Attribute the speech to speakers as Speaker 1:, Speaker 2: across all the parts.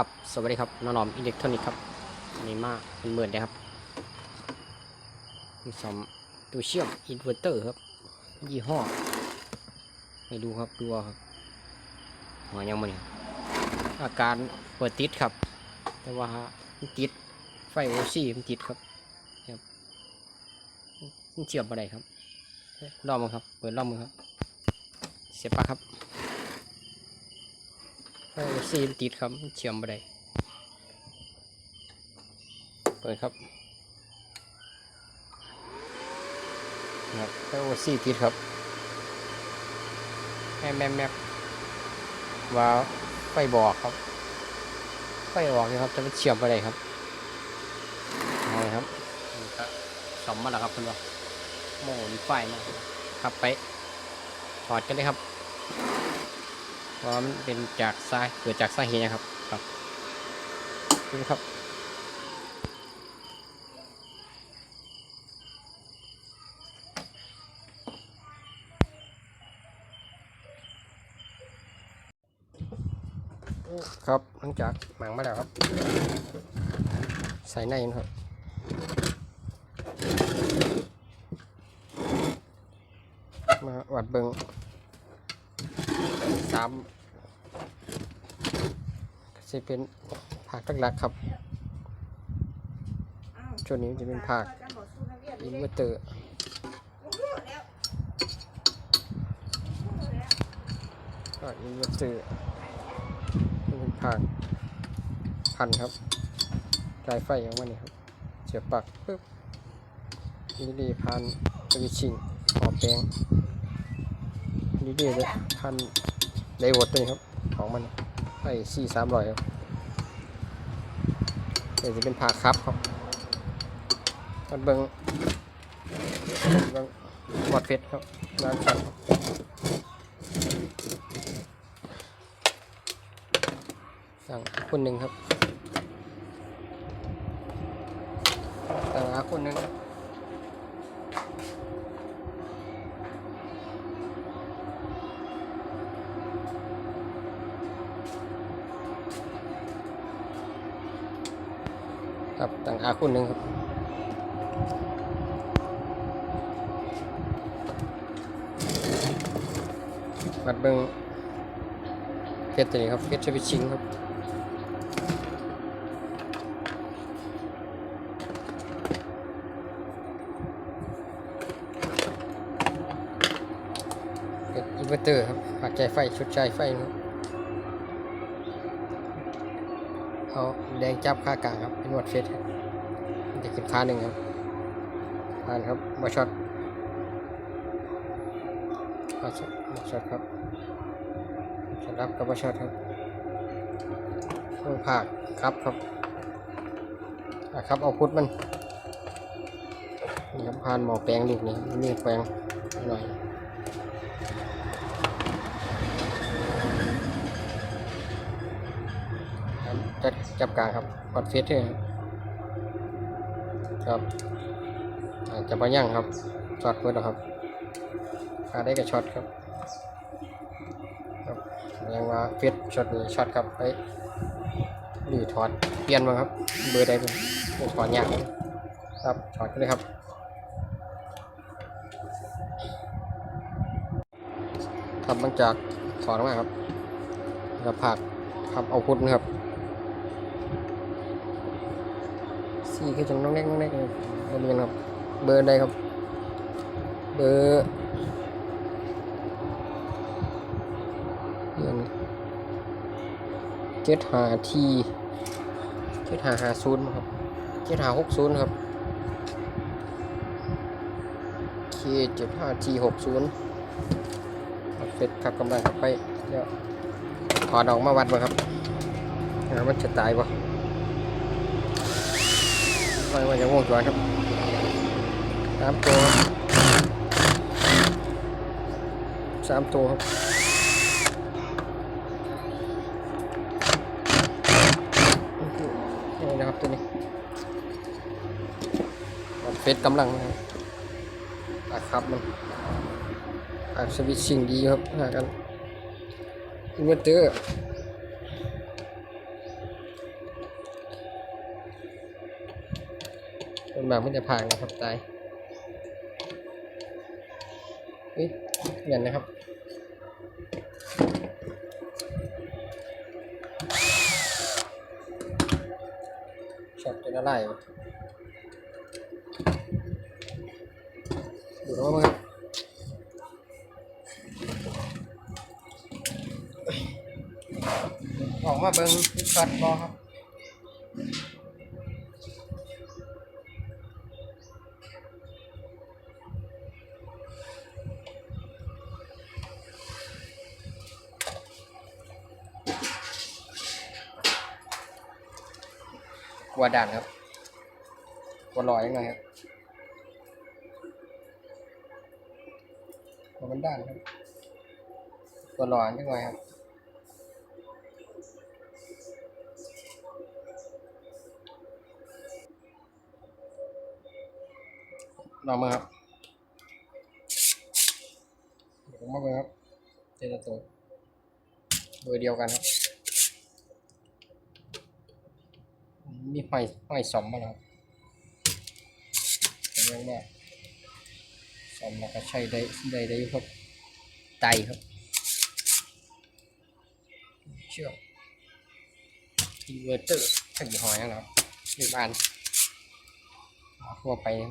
Speaker 1: ครับสวัสดีครับน้องนอมอิเล็กทรอนิกส์ครับนนี้มาเป็นหมื่นนะครับมีสอมตัวเชื่อมอินเวอร์เตอร์ครับ ยี่ห้อให้ดูครับดูครับหัวยังมันอาการเปิดติดครับ แต่ว่ามันติดไฟโอซี่มันติดครับครับมันเชื่อมอะไรครับลองมันครับ เปิดลองมันครับ เสียบปลั๊กครับ ซีมนติดครับเชื่อมไปได้เปิดครับนะครับไฟโอซีติดครับแมบแมบแมบว่าไฟบอกครับไฟออกนี่ครับจะมันเชื่อมไปได้ครับเอาเลยครับนี่ครับสมมาแล้วครับคุณว่าโม่มีไฟมาครับไปถอดกันเลยครับเพ ราะมันเป็นจากสายเกิดจากสาเหตุนะครับครับดูครับครับหลังจากหมังมาแล้วครับ ใส่ในนะครับมาวัดเบิงามจะเป็นผักหลักๆครับช่วงนี้จะเป็นผักอินเวอร์เตอร์อินเวอร์เตอร์เป็นผักพันครับจ่ายไฟออกมาเนี่ยครับเสียบปลักปึ๊บนี่ดีพันสวิชิงขอแปลงนี่ดีเลยพัน ไดโวดตัวนี้ครับ ของมันไอ้สี่สามร้อยครับเดี๋ยวจะเป็นผ่าครับครับมันเบิงเบิงวอดเฟสครับร้านสั่งสั่งคนหนึ่งครับสั่งอาคนหนึ่ง ครับครับสั่งอาคนหนึ่งครับวัดเบิงเฟสตัวนี้ครับเฟสชวิชิงครับเป็นอินเวอร์เตอร์ครับปากใจไฟชุดใจไฟนะ เอาแดงจับค่ากลางครับเป็นหนวดเฟสจะขึ้นค่าหนึ่งครับผ่านครับมาช็อตมาช็อตมาช็อตครับจะรับกับมาช็อตครับต้องผากครับครับอะครับเอาพุทธมันนี่ครับผ่านหมอแปลงลูกนี้นี่แปลงหน่อย จับกาครับกดเฟสเลยครับอ่าจะมายั่งครับช็อตเพื่อนครับขาได้กับช็อตครับครับยังว่าเฟสช็อตนี้ช็อตครับไปหรือถอดเปลี่ยนมาครับ เบอร์ใดเป็นถอดยากครับถอดกันเลยครับครับหลังจากถอดออกมาครับแล้วผักครับเอาพุทนะครับ สี่คือจังน้องเล็กน้องเล็กเลยเอาเรียนครับ เบอร์ใดครับ เบอร์เรียนเจ็ดหาทีเจ็ดหาหาศูนย์ครับเจ็ดหาหกศูนย์ครับเคเจ็ดห้าทีหกศูนย์เสร็จครับกำลังครับไปเดี๋ยวถอดออกมาวัดมาครับมันจะตายปะ ไม่ว่าจะวงจรครับสามตัวครับสามตัวครับนี่นะครับตัวนี้มันเฟสกำลังนะครับอะครับมันอะสวิตชิ่งดีครับหากันอินเวอร์เตอร์ ส่วนมากมันจะผ่านะครับตายเฮ้ยเงินนะครับช็อตเป็นอะไรดูแล้วมั้งครับออกมาเบิ้งช็อตบอครับ กลัวด่านครับกลัวลอยยังไงครับกลัวมันด่านครับกลัวลอยยังไงครับลองมาครับเดี๋ยวผมมาเบิ่งครับเจนตัวเบอร์เดียวกันครับ มีห้อยห้อยสมมาแล้วครับเรียกว่าสมแล้วก็ใช้ได้ได้ได้อยู่ครับไตครับเชือกอินเวอร์เตอร์สักยี่ห้อยังนะครับหรือบ้านทั่วไปอ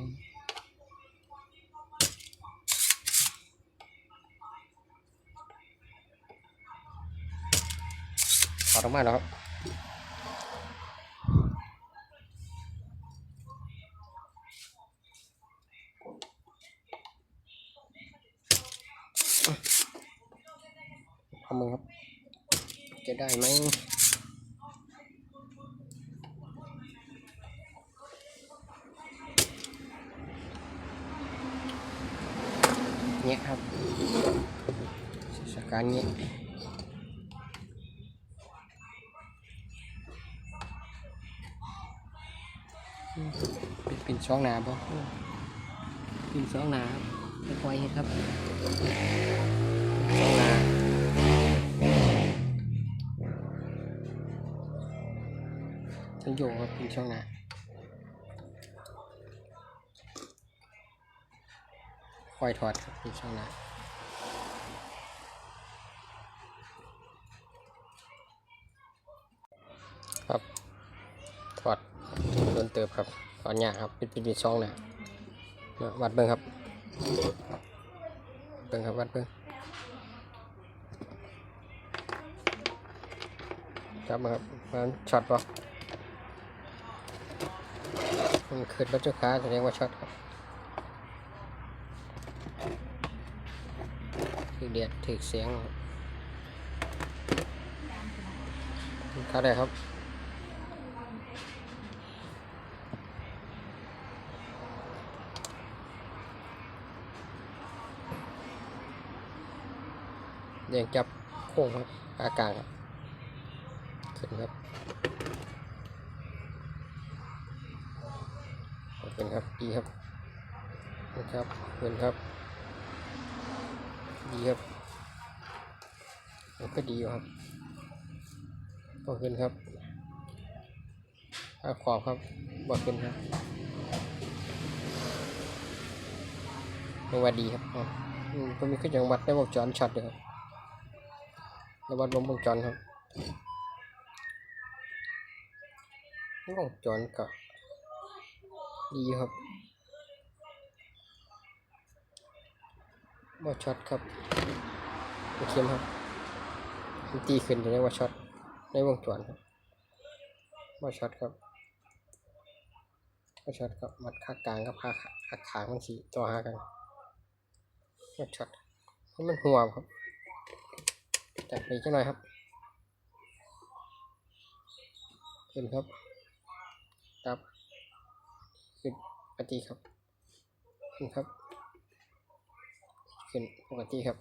Speaker 1: ออกมาแล้วครับ ทำมือครับ จะได้ไหมเงี้ยครับสถานการ ณ์เงี้องหนาบ่เป็นช่องหนาครับค่อยๆเฮ็ดครับช่องหนาฉันโยงครับเป็นช่องหน้าคอยถอดครับเป็นช่องหน้าครับถอดโดนเติบครับถอดหน้าครับเป็นเป็นช่องหน้ามาวัดเบิ้งครับเบิ้งครับวัดเบิ้งจับมาครับมันช็อตป่ะ มันขึ้นรถเจ้าค้าแสดงว่าช็อตครับถือเดียดถือเสียงค้าได้ครับแดงจับโค้งครับอากางครับขึ้นครับ ครับดีครับนะครับเป็นครับ ดีครับก็ดีครับก็ขึ้นครับถ้าขอบครับบอขึ้นครับไม่ว่าดีครับอ๋ออืมก็มีขึ้นอย่างวัดได้วงจรช็อตเลยครับแล้ววัดลมวงจรครับวงจรก็ ดีครับว่าช็อตครับโอเคครับตีขึ้นจะเรียกว่าช็อตในวงจรครับว่าช็อตครับว่าช็อตครับมัดขากลางกับขาขาขามันสีต่อหากันว่าช็อตให้มันหัวครับจัดไปจังหน่อยครับขึ้นครับครับ ขึ้นปกติครับขึ้นครับ ขึ้นปกติครับ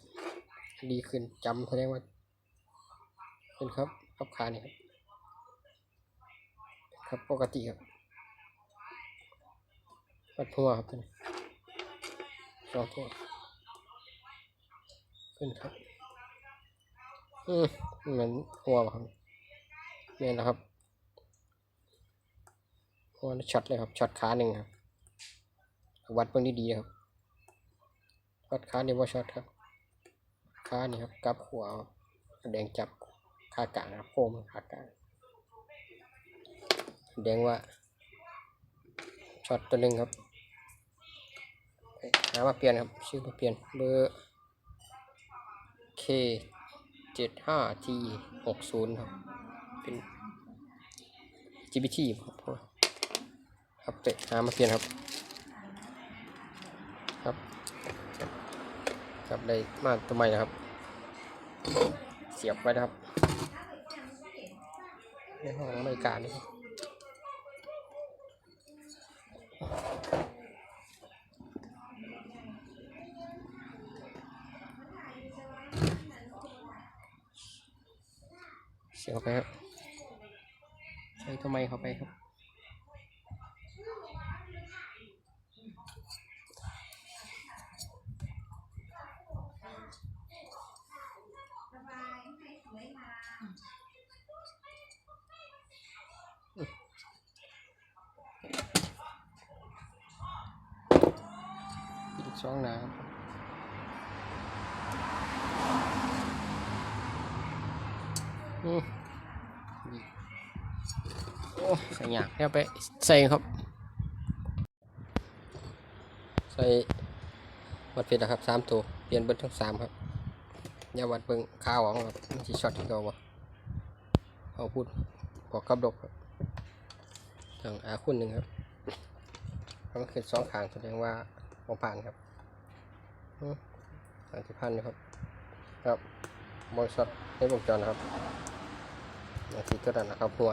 Speaker 1: ดีขึ้นจำแสดงว่าขึ้นครับขับขาเนี่ยครับครับปกติครับปัดหัวครับท่านสองตัวขึ้นครับ อืมเหมือนหัวครับเนี่ยนะครับ หัวช็อตเลยครับช็อตขาหนึ่งครับ วัดเบิ่งดีครับวัดขานี่บ่าช็อตครับขานี่ครับกลับหัวแดงจับขากลางครับโค้งขากลางแดงว่าช็อตตัวหนึ่งครับหามาเปลี่ยนครับชื่อมาเปลี่ยนเบอร์ K เจ็ดห้า T หกศูนย์ครับเป็น GPT ครับผม ครับไปหามาเขียนครับครับครับได้มาตัวใหม่นะครับ เสียบไว้นะครับในห้องอเมริกานี่ครับเสียบไปครับใช้ตัวไม้เข้าไปครับ อีกสองนาครับอืมโอ้ใส่หยากแล้วไปใส่ครับ ใส่วัดเพชรนะครับสามตัวเปลี่ยนเบิ้ลทั้งสามครับอย่าวัดเบิ้งข้าวของครับมันจะช็อตที่เขาวะเอาพูดบอกกับดกครับทางอาคุณหนึ่งครับมันขึ้นสองขางแสดงว่าโมผ่านครับ สามสิบพันนะครับ ครับบริษัทในวงจรนะครับอาที่ตัวนั้นนะครับหัว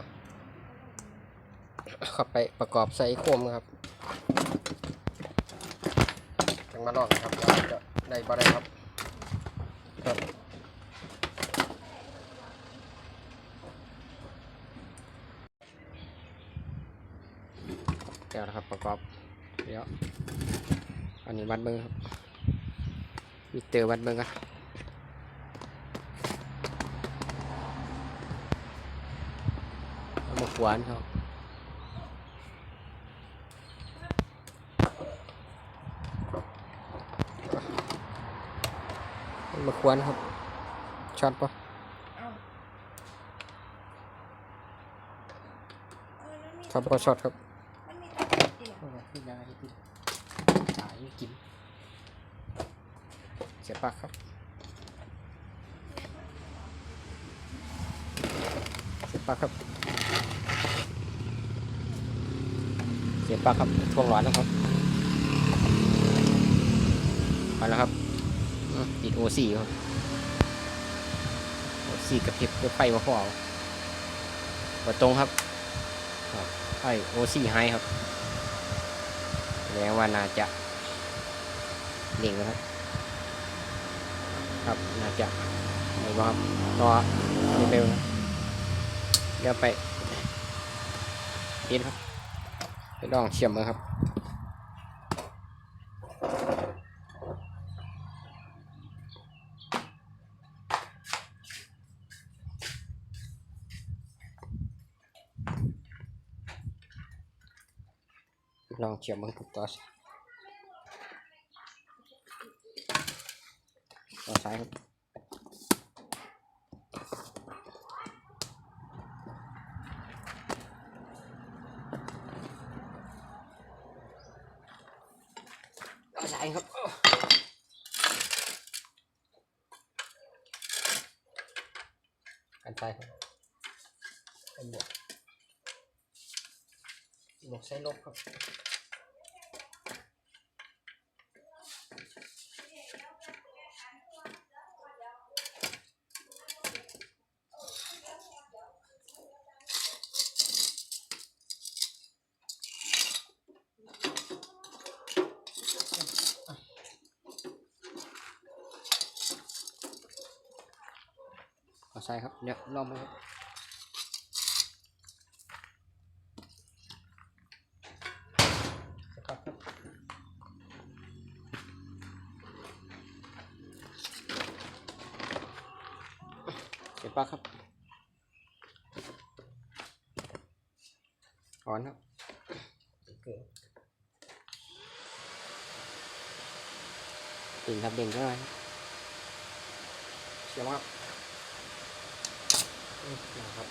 Speaker 1: ข้าไปประกอบใส่โคมนะครับจังมาลองนะครับว่าจะได้บ่ได้ครับ ครับแก้วนะครับประกอบเดี๋ยวอันนี้วัดเบิ้งครับ มีเตอร์วัดเบิ้งกันเอามาขวานครับเอามาขวานครับช็อตปะช็อตปะช็อตครับ
Speaker 2: มันมีแต่เดียว
Speaker 1: เอาไว้ให้ยาให้กินขายให้กิน เสียบปากครับเสียบปากครับ เสียบปากครับทวงร้อนนะครับมาแล้วครับอืมติดโอซีครับโอซีกับพริบด้วยไฟมาพอเอาปตรงครับครับไฟโอซีไฮครับแสดงว่าน่าจะเด่งนะครับ ครับน่าจะไม่ว่าครับรอเร็วนะเดี๋ยวไปเอ็นครับไปลองเชื่อมมือครับลองเชื่อมมือกับต่อสต่อสายครับต่อสายครับกัน ใช่ครับเดี๋ยวลองมาครับเก็บปลักครับถอนครับโอเคดิ่งครับเด่งก็ได้เสียบครับ นะครับ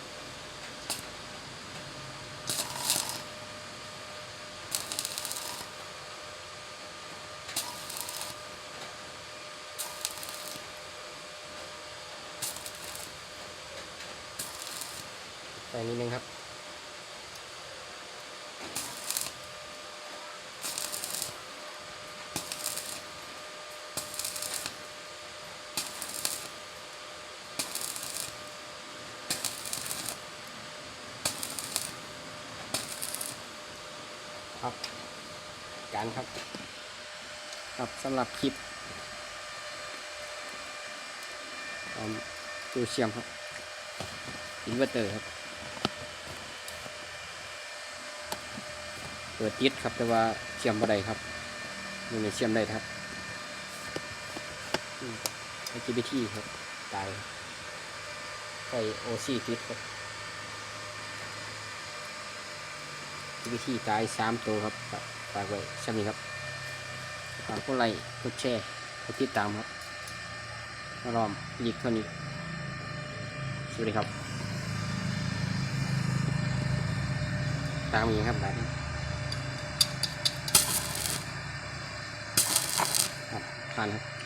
Speaker 1: ใส่นิดนึงครับ ครับ การครับครับสำหรับคลิปอืมตัวเชียมครับอินเวอร์เตอร์ครับ เปิดติดครับแต่ว่าเชื่อมบ่ได้ครับมันไม่เชื่อมได้ครับไอจีบีทีครับตายครับใส่โอซีติดครับ จีบีตายสามตัวครับฝากไว้ช่นี้ครับฝากกดไลค์กดแชร์กดติดตามครับรอมอีกเท่านี้ สวัสดีครับ ตามอีกครับแบบนี้ครับผ่านครับ